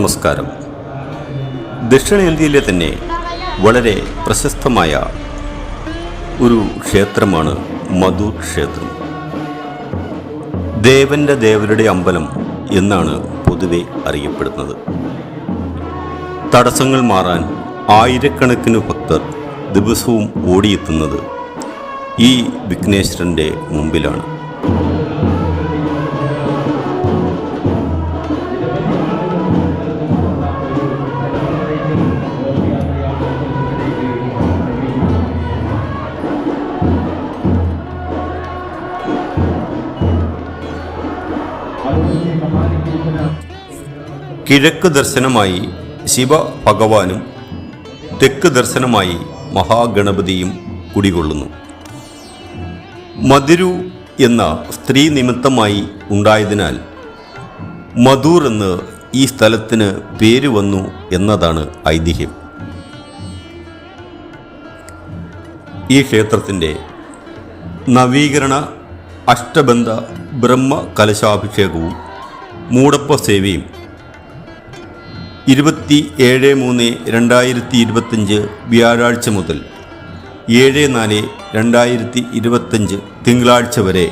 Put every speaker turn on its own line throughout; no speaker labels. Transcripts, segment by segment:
നമസ്കാരം. ദക്ഷിണേന്ത്യയിലെ തന്നെ വളരെ പ്രശസ്തമായ ഒരു ക്ഷേത്രമാണ് മധൂർ ക്ഷേത്രം. ദേവന്റെ ദേവരുടെ അമ്പലം എന്നാണ് പൊതുവെ അറിയപ്പെടുന്നത്. തടസ്സങ്ങൾ മാറാൻ ആയിരക്കണക്കിന് ഭക്തർ ദിവസവും ഓടിയെത്തുന്നത് ഈ വിഘ്നേശ്വരന്റെ മുമ്പിലാണ്. കിഴക്ക് ദർശനമായി ശിവ ഭഗവാനും തെക്ക് ദർശനമായി മഹാഗണപതിയും കുടികൊള്ളുന്നു. മധുരു എന്ന സ്ത്രീ നിമിത്തമായി ഉണ്ടായതിനാൽ മധൂർ എന്ന് ഈ സ്ഥലത്തിന് പേര് വന്നു എന്നതാണ് ഐതിഹ്യം. ഈ ക്ഷേത്രത്തിന്റെ നവീകരണ അഷ്ടബന്ധ ബ്രഹ്മ കലശാഭിഷേകവും മൂടപ്പ സേവയും ഇരുപത്തി ഏഴ് മൂന്ന് രണ്ടായിരത്തി ഇരുപത്തഞ്ച് വ്യാഴാഴ്ച മുതൽ ഏഴ് നാല് രണ്ടായിരത്തി ഇരുപത്തഞ്ച് തിങ്കളാഴ്ച വരെ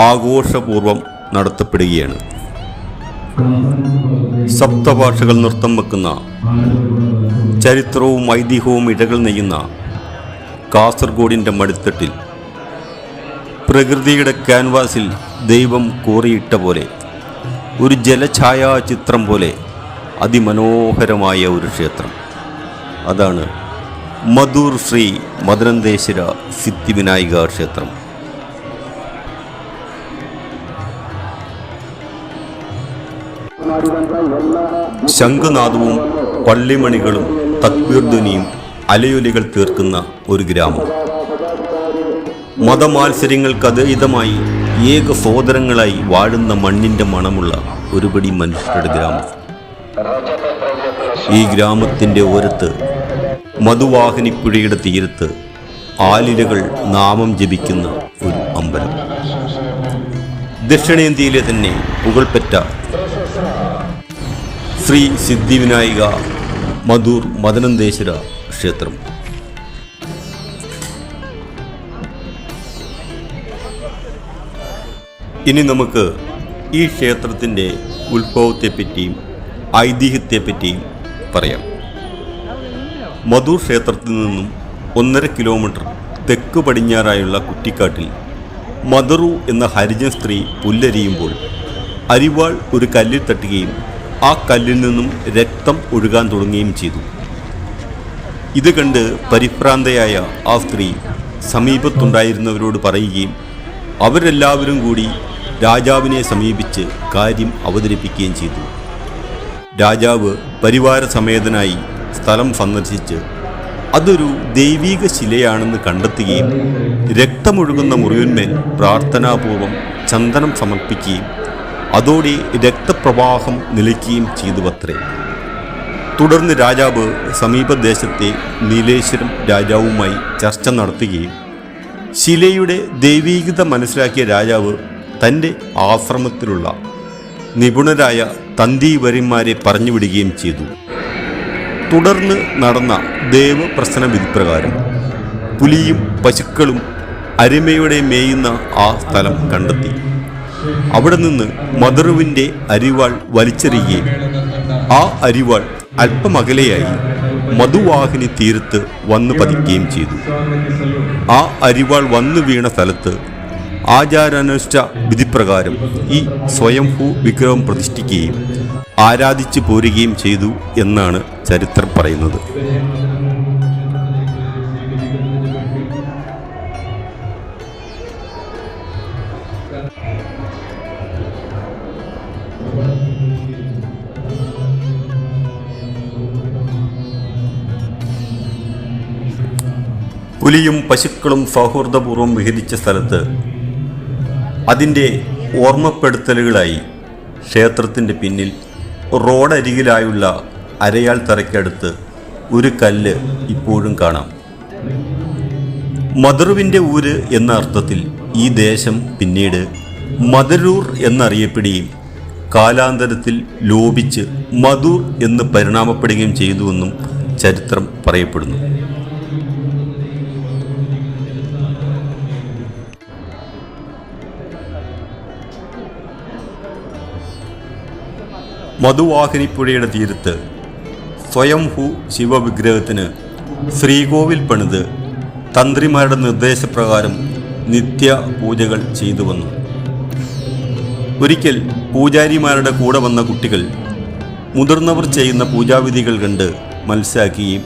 ആഘോഷപൂർവം നടത്തപ്പെടുകയാണ്. സപ്തഭാഷകൾ നൃത്തം വെക്കുന്ന ചരിത്രവും ഐതിഹ്യവും ഇഴകൾ നെയ്യുന്ന കാസർഗോഡിന്റെ മടിത്തട്ടിൽ പ്രകൃതിയുടെ ക്യാൻവാസിൽ ദൈവം കോറിയിട്ട പോലെ ഒരു ജലഛായാചിത്രം പോലെ അതിമനോഹരമായ ഒരു ക്ഷേത്രം. അതാണ് മധൂർ ശ്രീ മദനന്തേശ്വര സിദ്ധിവിനായിക ക്ഷേത്രം. ശംഖനാദവും പള്ളിമണികളും തക്ബീർധ്വനിയും അലയൊലികൾ തീർക്കുന്ന ഒരു ഗ്രാമം. മതമാത്സര്യങ്ങൾക്ക് അതീതമായി ഏക സോദരങ്ങളായി വാഴുന്ന മണ്ണിന്റെ മണമുള്ള ഒരുപടി മനുഷ്യരുടെ ഗ്രാമം. ഈ ഗ്രാമത്തിന്റെ ഓരത്ത് മധുവാഹിനിപ്പുഴയുടെ തീരത്ത് ആലിലകൾ നാമം ജപിക്കുന്ന ഒരു അമ്പലം. ദക്ഷിണേന്ത്യയിലെ തന്നെ പുകൾപ്പെട്ട ശ്രീ സിദ്ധിവിനായിക മധൂർ മദനന്തേശ്വര ക്ഷേത്രം. ഇനി നമുക്ക് ഈ ക്ഷേത്രത്തിന്റെ ഉത്ഭവത്തെപ്പറ്റിയും ഐതിഹ്യത്തെപ്പറ്റിയും പറയാം. മധൂർ ക്ഷേത്രത്തിൽ നിന്നും ഒന്നര കിലോമീറ്റർ തെക്ക് പടിഞ്ഞാറായുള്ള കുറ്റിക്കാട്ടിൽ മദറു എന്ന ഹരിജൻ സ്ത്രീ പുല്ലരിയുമ്പോൾ അരിവാൾ ഒരു കല്ലിൽ തട്ടുകയും ആ കല്ലിൽ നിന്നും രക്തം ഒഴുകാൻ തുടങ്ങുകയും ചെയ്തു. ഇത് കണ്ട് പരിഭ്രാന്തയായ ആ സ്ത്രീ സമീപത്തുണ്ടായിരുന്നവരോട് പറയുകയും അവരെല്ലാവരും കൂടി രാജാവിനെ സമീപിച്ച് കാര്യം അവതരിപ്പിക്കുകയും ചെയ്തു. രാജാവ് പരിവാര സമേതനായി സ്ഥലം സന്ദർശിച്ച് അതൊരു ദൈവീക ശിലയാണെന്ന് കണ്ടെത്തുകയും രക്തമൊഴുകുന്ന മുറിവിന്മേൽ പ്രാർത്ഥനാപൂർവം ചന്ദനം സമർപ്പിക്കുകയും അതോടെ രക്തപ്രവാഹം നിലയ്ക്കുകയും ചെയ്തുവത്രേ. തുടർന്ന് രാജാവ് സമീപദേശത്തെ നീലേശ്വരം രാജാവുമായി ചർച്ച നടത്തുകയും ശിലയുടെ ദൈവീകത മനസ്സിലാക്കിയ രാജാവ് തന്റെ ആശ്രമത്തിലുള്ള നിപുണരായ തന്തീവര്യന്മാരെ പറഞ്ഞുവിടുകയും ചെയ്തു. തുടർന്ന് നടന്ന ദേവപ്രശ്ന വിധിപ്രകാരം പുലിയും പശുക്കളും അരിമയുടെ മേയുന്ന ആ സ്ഥലം കണ്ടെത്തി. അവിടെ നിന്ന് മധുറുവിന്റെ അരിവാൾ വലിച്ചെറിയുകയും ആ അരിവാൾ അല്പമകലെയായി മധുവാഹിനി തീരത്ത് വന്നു പതിക്കുകയും ചെയ്തു. ആ അരിവാൾ വന്നു വീണ സ്ഥലത്ത് ആചാരാനുഷ്ഠ വിധിപ്രകാരം ഈ സ്വയംഭൂ വിഗ്രഹം പ്രതിഷ്ഠിക്കുകയും ആരാധിച്ചു പോരുകയും ചെയ്തു എന്നാണ് ചരിത്രം പറയുന്നത്. പുലിയും പശുക്കളും സൗഹൃദപൂർവം വിഹരിച്ച സ്ഥലത്ത് അതിന്റെ ഓർമ്മപ്പെടുത്തലുകളായി ക്ഷേത്രത്തിന്റെ പിന്നിൽ റോഡരികിലായുള്ള അരയാൾ തറയ്ക്കടുത്ത് ഒരു കല്ല് ഇപ്പോഴും കാണാം. മധുറുവിന്റെ ഊര് എന്ന അർത്ഥത്തിൽ ഈ ദേശം പിന്നീട് മധുരൂർ എന്നറിയപ്പെടുകയും കാലാന്തരത്തിൽ ലോപിച്ച് മധുർ എന്ന് പരിണാമപ്പെടുകയും ചെയ്തുവെന്നും ചരിത്രം പറയപ്പെടുന്നു. മധുവാഹിനിപ്പുഴയുടെ തീരത്ത് സ്വയംഭൂ ശിവവിഗ്രഹത്തിന് ശ്രീകോവിൽ പണിത് തന്ത്രിമാരുടെ നിർദ്ദേശപ്രകാരം നിത്യ പൂജകൾ ചെയ്തു വന്നു. ഒരിക്കൽ പൂജാരിമാരുടെ കൂടെ വന്ന കുട്ടികൾ മുതിർന്നവർ ചെയ്യുന്ന പൂജാവിധികൾ കണ്ട് മനസ്സിലാക്കുകയും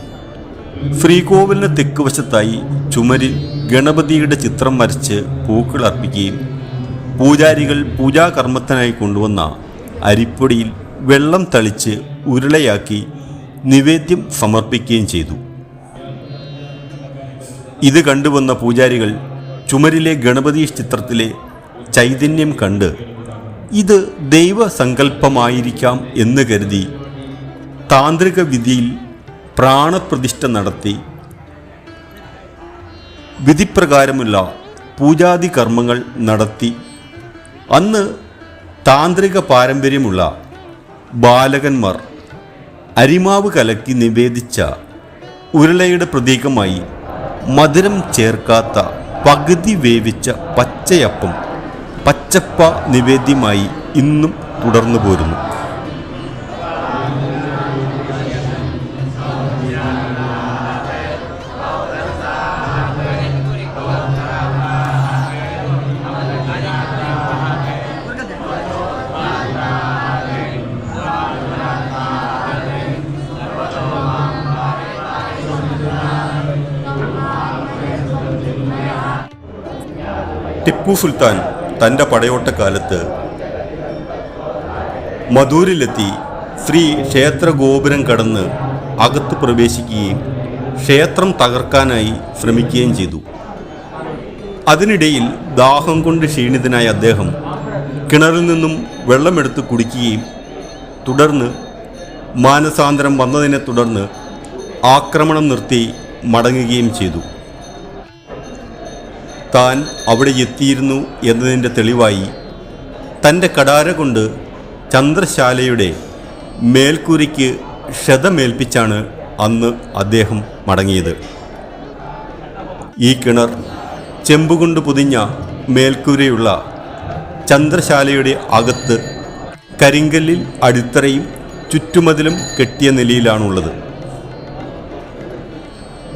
ശ്രീകോവിലിന് തെക്കുവശത്തായി ചുമരിൽ ഗണപതിയുടെ ചിത്രം വരച്ച് പൂക്കൾ അർപ്പിക്കുകയും പൂജാരികൾ പൂജാകർമ്മത്തിനായി കൊണ്ടുവന്ന അരിപ്പൊടിയിൽ വെള്ളം തളിച്ച് ഉരുളയാക്കി നിവേദ്യം സമർപ്പിക്കുകയും ചെയ്തു. ഇത് കണ്ടുവന്ന പൂജാരികൾ ചുമരിലെ ഗണപതി ചിത്രത്തിലെ ചൈതന്യം കണ്ട് ഇത് ദൈവസങ്കല്പമായിരിക്കാം എന്ന് കരുതി താന്ത്രിക വിധിയിൽ പ്രാണപ്രതിഷ്ഠ നടത്തി. വിധിപ്രകാരമുള്ള പൂജാതി കർമ്മങ്ങൾ നടത്തി. അന്ന് താന്ത്രിക പാരമ്പര്യമുള്ള ബാലകന്മാർ അരിമാവ് കലക്കി നിവേദിച്ച ഉരുളയുടെ പ്രതീകമായി മധുരം ചേർക്കാത്ത പകുതി വേവിച്ച പച്ചയപ്പം പച്ചപ്പ നിവേദ്യമായി ഇന്നും തുടർന്നു പോരുന്നു ടിപ്പു സുൽത്താൻ തന്റെ പടയോട്ടക്കാലത്ത് മധൂരിലെത്തി ശ്രീ ക്ഷേത്ര ഗോപുരം കടന്ന് അകത്ത് പ്രവേശിക്കുകയും ക്ഷേത്രം തകർക്കാനായി ശ്രമിക്കുകയും ചെയ്തു. അതിനിടയിൽ ദാഹം കൊണ്ട് ക്ഷീണിതനായ അദ്ദേഹം കിണറിൽ നിന്നും വെള്ളമെടുത്ത് കുടിക്കുകയും തുടർന്ന് മാനസാന്തരം വന്നതിനെ തുടർന്ന് ആക്രമണം നിർത്തി മടങ്ങുകയും ചെയ്തു. താൻ അവിടെ എത്തിയിരുന്നു എന്നതിന്റെ തെളിവായി തന്റെ കടാര കൊണ്ട് ചന്ദ്രശാലയുടെ മേൽക്കൂരയ്ക്ക് ക്ഷതമേൽപ്പിച്ചാണ് അന്ന് അദ്ദേഹം മടങ്ങിയത്. ഈ കിണർ ചെമ്പുകൊണ്ട് പൊതിഞ്ഞ മേൽക്കൂരയുള്ള ചന്ദ്രശാലയുടെ അകത്ത് കരിങ്കല്ലിൽ അടിത്തറയും ചുറ്റുമതിലും കെട്ടിയ നിലയിലാണുള്ളത്.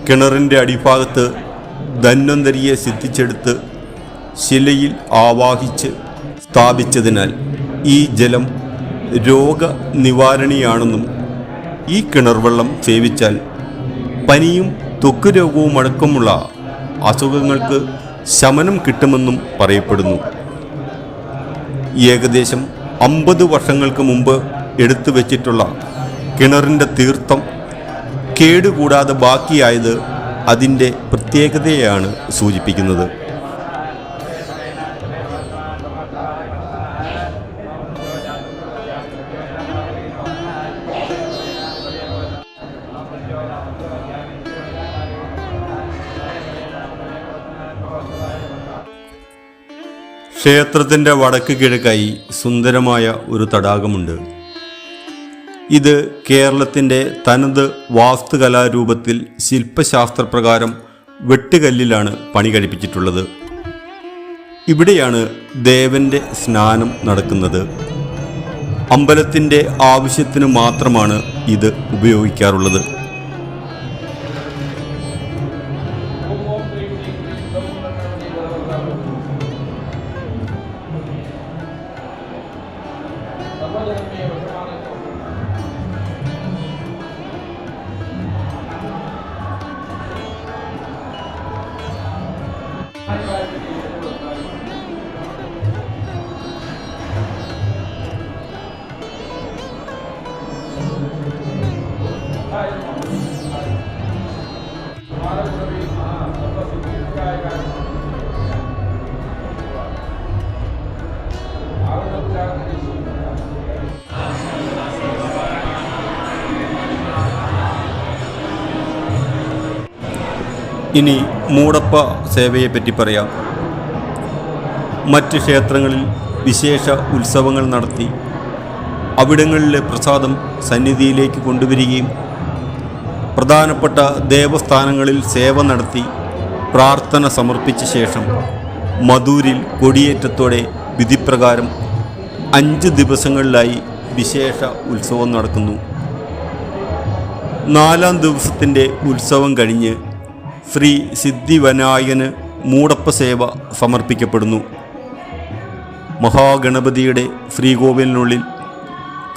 കിണറിന്റെ അടിഭാഗത്ത് ധന്വന്തരിയെ സിദ്ധിച്ചെടുത്ത് ശിലയിൽ ആവാഹിച്ച് സ്ഥാപിച്ചതിനാൽ ഈ ജലം രോഗനിവാരണിയാണെന്നും ഈ കിണർവെള്ളം സേവിച്ചാൽ പനിയും ത്വക്ക് രോഗവും അടക്കമുള്ള അസുഖങ്ങൾക്ക് ശമനം കിട്ടുമെന്നും പറയപ്പെടുന്നു. ഏകദേശം അമ്പത് വർഷങ്ങൾക്ക് മുമ്പ് എടുത്തു വച്ചിട്ടുള്ള കിണറിന്റെ തീർത്ഥം കേടുകൂടാതെ ബാക്കിയായത് അതിന്റെ പ്രത്യേകതയാണ് സൂചിപ്പിക്കുന്നത്. ക്ഷേത്രത്തിന്റെ വടക്ക് കിഴക്കായി സുന്ദരമായ ഒരു തടാകമുണ്ട്. ഇത് കേരളത്തിന്റെ തനത് വാസ്തുകലാരൂപത്തിൽ ശില്പശാസ്ത്രപ്രകാരം വെട്ടുകല്ലിലാണ് പണി കഴിപ്പിച്ചിട്ടുള്ളത് ഇവിടെയാണ് ദേവന്റെ സ്നാനം നടക്കുന്നത്. അമ്പലത്തിന്റെ ആവശ്യത്തിന് മാത്രമാണ് ഇത് ഉപയോഗിക്കാറുള്ളത്. ഇനി മൂടപ്പ സേവയെപ്പറ്റി പറയാം. മറ്റ് ക്ഷേത്രങ്ങളിൽ വിശേഷ ഉത്സവങ്ങൾ നടത്തി. അവിടങ്ങളിലെ പ്രസാദം സന്നിധിയിലേക്ക് കൊണ്ടുവരികയും പ്രധാനപ്പെട്ട ദേവസ്ഥാനങ്ങളിൽ സേവ നടത്തി പ്രാർത്ഥന സമർപ്പിച്ച ശേഷം മധൂരിൽ കൊടിയേറ്റത്തോടെ വിധിപ്രകാരം അഞ്ച് ദിവസങ്ങളിലായി വിശേഷ ഉത്സവം നടക്കുന്നു. നാലാം ദിവസത്തിന്റെ ഉത്സവം കഴിഞ്ഞ് ശ്രീ സിദ്ധിവിനായകന് മൂടപ്പ സേവ സമർപ്പിക്കപ്പെടുന്നു. മഹാഗണപതിയുടെ ശ്രീകോവിലിനുള്ളിൽ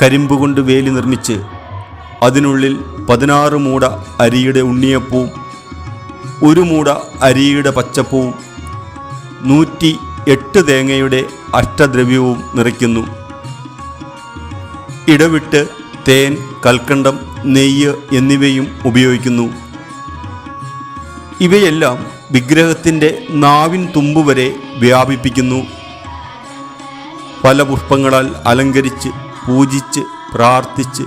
കരിമ്പ് കൊണ്ട് വേലി നിർമ്മിച്ച് അതിനുള്ളിൽ പതിനാറ് മൂട അരിയുടെ ഉണ്ണിയപ്പവും ഒരു മൂട അരിയുടെ പച്ചപ്പവും നൂറ്റി എട്ട് തേങ്ങയുടെ അഷ്ടദ്രവ്യവും നിറയ്ക്കുന്നു. ഇടവിട്ട് തേൻ കൽക്കണ്ടം നെയ്യ് എന്നിവയും ഉപയോഗിക്കുന്നു. ഇവയെല്ലാം വിഗ്രഹത്തിന്റെ നാവിൻ തുമ്പ് വരെ വ്യാപിപ്പിക്കുന്നു. പല പുഷ്പങ്ങളാൽ അലങ്കരിച്ച് പൂജിച്ച് പ്രാർത്ഥിച്ച്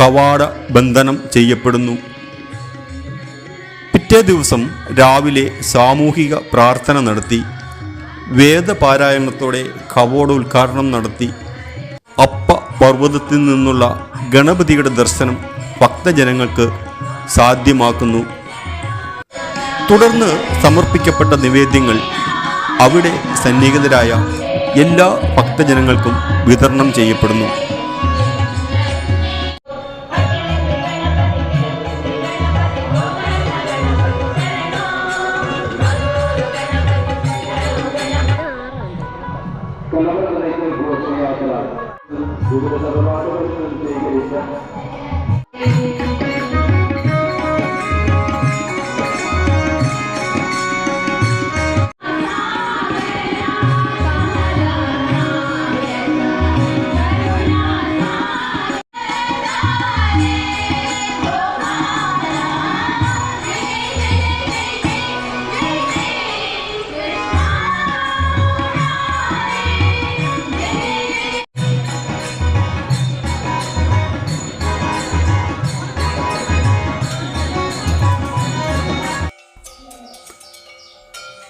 കവാട ബന്ധനം ചെയ്യപ്പെടുന്നു. പിറ്റേ ദിവസം രാവിലെ സാമൂഹിക പ്രാർത്ഥന നടത്തി വേദപാരായണത്തോടെ കവോട ഉദ്ഘാടനം നടത്തി. അപ്പ പർവതത്തിൽ നിന്നുള്ള ഗണപതിയുടെ ദർശനം ഭക്തജനങ്ങൾക്ക് സാധ്യമാക്കുന്നു. തുടർന്ന് സമർപ്പിക്കപ്പെട്ട നിവേദ്യങ്ങൾ അവിടെ സന്നിഹിതരായ എല്ലാ ഭക്തജനങ്ങൾക്കും വിതരണം ചെയ്യപ്പെടുന്നു.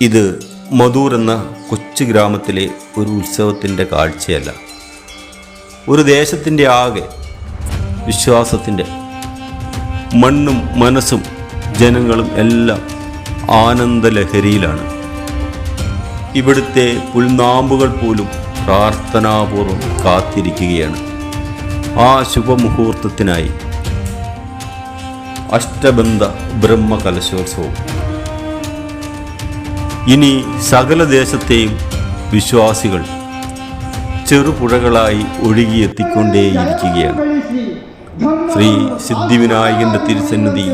ഇത് മധൂർ എന്ന കൊച്ചു ഗ്രാമത്തിലെ ഒരു ഉത്സവത്തിന്റെ കാഴ്ചയല്ല. ഒരു ദേശത്തിന്റെ ആകെ വിശ്വാസത്തിന്റെ മണ്ണും മനസ്സും ജനങ്ങളും എല്ലാം ആനന്ദലഹരിയിലാണ്. ഇവിടുത്തെ പുൽനാമ്പുകൾ പോലും പ്രാർത്ഥനാപൂർവം കാത്തിരിക്കുകയാണ്. ആ ശുഭമുഹൂർത്തത്തിനായി അഷ്ടബന്ധ ബ്രഹ്മകലശോത്സവം ഇനി സകല ദേശത്തെയും വിശ്വാസികൾ ചെറുപുഴകളായി ഒഴുകിയെത്തിക്കൊണ്ടേയിരിക്കുകയാണ്. ശ്രീ സിദ്ധിവിനായകന്റെ തിരുസന്നിധി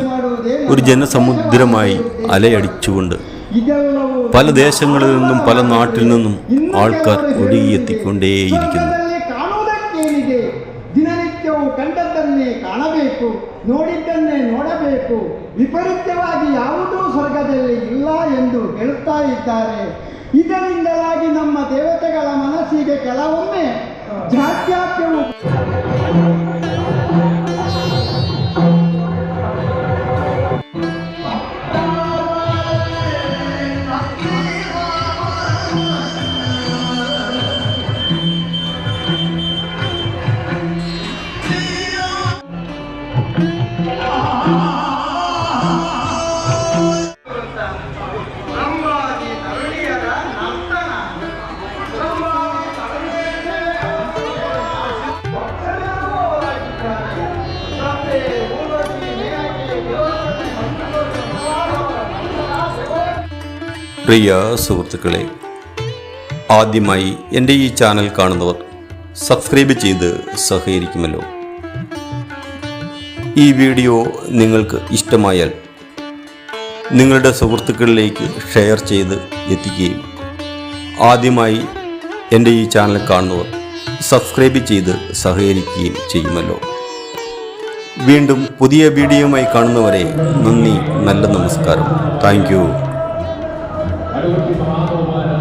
ഒരു ജനസമുദ്രമായി അലയടിച്ചുകൊണ്ട് പല ദേശങ്ങളിൽ നിന്നും പല നാട്ടിൽ നിന്നും ആൾക്കാർ ഒഴുകിയെത്തിക്കൊണ്ടേയിരിക്കുന്നു.
ದಿನನಿತ್ಯವೂ ಕಂಡದ್ದನ್ನೇ ಕಾಣಬೇಕು, ನೋಡಿದ್ದನ್ನೇ ನೋಡಬೇಕು, ವಿಪರೀತವಾಗಿ ಯಾವುದೂ ಸ್ವರ್ಗದಲ್ಲಿ ಇಲ್ಲ ಎಂದು ಹೇಳುತ್ತಾ ಇದ್ದಾರೆ. ಇದರಿಂದಲಾಗಿ ನಮ್ಮ ದೇವತೆಗಳ ಮನಸ್ಸಿಗೆ ಕೆಲವೊಮ್ಮೆ ಜಾತ್ಯಾತ್ಯವು
പ്രിയ സുഹൃത്തുക്കളെ ആദ്യമായി എന്റെ ഈ ചാനൽ കാണുന്നവർ സബ്സ്ക്രൈബ് ചെയ്ത് സഹകരിക്കുമല്ലോ. ഈ വീഡിയോ നിങ്ങൾക്ക് ഇഷ്ടമായാൽ നിങ്ങളുടെ സുഹൃത്തുക്കളിലേക്ക് ഷെയർ ചെയ്ത് എത്തിക്കുകയും ആദ്യമായി എന്റെ ഈ ചാനൽ കാണുന്നവർ സബ്സ്ക്രൈബ് ചെയ്ത് സഹകരിക്കുകയും ചെയ്യുമല്ലോ. വീണ്ടും പുതിയ വീഡിയോയുമായി കാണുന്നവരെ നന്ദി നല്ല നമസ്കാരം. Thank I don't know